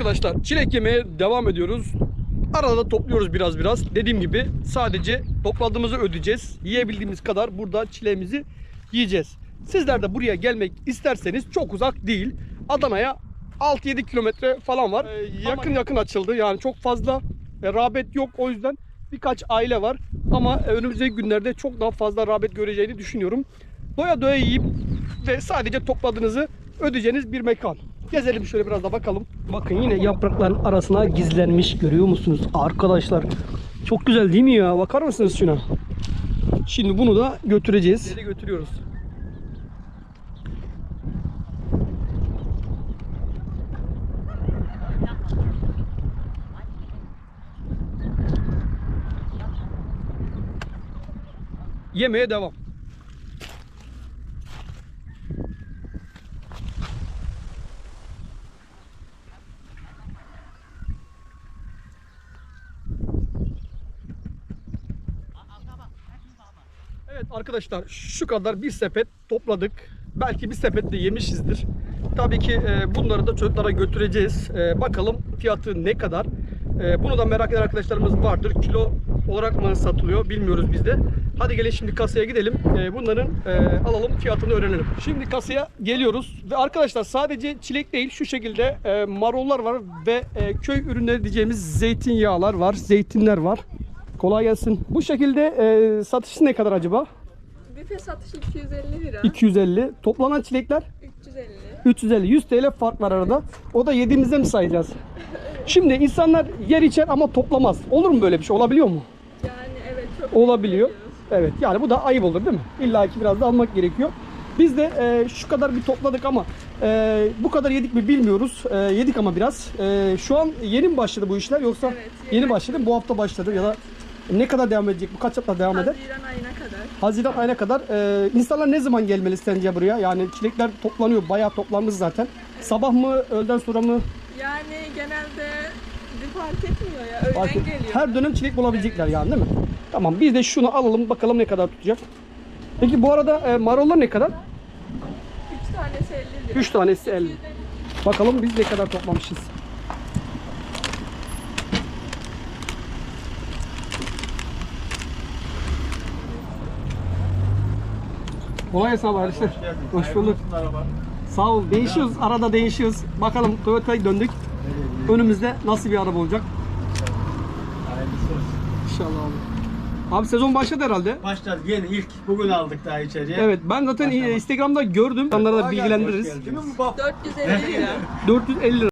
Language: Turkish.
Arkadaşlar çilek yemeye devam ediyoruz. Arada da topluyoruz biraz biraz. Dediğim gibi sadece topladığımızı ödeyeceğiz. Yiyebildiğimiz kadar burada çileğimizi yiyeceğiz. Sizler de buraya gelmek isterseniz çok uzak değil. Adana'ya 6-7 kilometre falan var. Ee, yakın yakın açıldı. Yani çok fazla e, rağbet yok. O yüzden birkaç aile var. Ama önümüzdeki günlerde çok daha fazla rağbet göreceğini düşünüyorum. Doya doya yiyip ve sadece topladığınızı ödeyeceğiniz bir mekan. Gezelim şöyle biraz da bakalım. Bakın yine yaprakların arasına gizlenmiş görüyor musunuz arkadaşlar? Çok güzel değil mi ya? Bakar mısınız şuna? Şimdi bunu da götüreceğiz. Nereye götürüyoruz? Yemeğe devam. Evet arkadaşlar şu kadar bir sepet topladık. Belki bir sepet de yemişizdir. Tabii ki e, bunları da çocuklara götüreceğiz. E, bakalım fiyatı ne kadar. E, bunu da merak eden arkadaşlarımız vardır. Kilo olarak mı satılıyor bilmiyoruz biz de. Hadi gelin şimdi kasaya gidelim. Bunların alalım fiyatını öğrenelim. Şimdi kasaya geliyoruz. Ve arkadaşlar sadece çilek değil şu şekilde marullar var ve köy ürünleri diyeceğimiz zeytinyağlar var. Zeytinler var. Kolay gelsin. Bu şekilde e, satışı ne kadar acaba? Büfe satışı 250 lira. 250. Toplanan çilekler 350. 350. 100 TL fark var arada. O da yediğimizde mi sayacağız? Şimdi insanlar yer içer ama toplamaz. Olur mu böyle bir şey? Olabiliyor mu? Yani evet çok Olabiliyor. Evet yani bu da ayıp olur değil mi? İlla ki biraz da almak gerekiyor. Biz de e, şu kadar bir topladık ama e, bu kadar yedik mi bilmiyoruz. E, yedik ama biraz. E, şu an yeni mi başladı bu işler yoksa Evet, yeni yeni başladı. Bu hafta başladı ya da ne kadar devam edecek? Bu kaç hafta devam eder? Haziran ayına kadar. Haziran ayına kadar e, insanlar ne zaman gelmeli sence buraya? Yani çilekler toplanıyor. Bayağı toplanmış zaten. Sabah mı, öğleden sonra mı? Yani genelde bir fark etmiyor ya. Öğlen Fark geliyor. Her dönem çilek bulabilecekler yani değil mi? Tamam biz de şunu alalım bakalım ne kadar tutacak. Peki bu arada e, marullar ne kadar? 3 tanesi 50 lira. 3 tanesi 50. 250. Bakalım biz ne kadar toplamışız. Kolay gelsin abi arkadaşlar. Hoş bulduk. Sağ ol. Değişiyoruz. Arada değişiyoruz. Bakalım Toyota'ya döndük. Önümüzde nasıl bir araba olacak? İnşallah abi. Abi sezon başladı herhalde. Başladı yeni ilk bugün aldık daha içeriye. Evet ben zaten Başlamadı. Instagram'da gördüm. Onlara da bilgilendiririz. Kimin bu bak? 450 lira. 450 lira.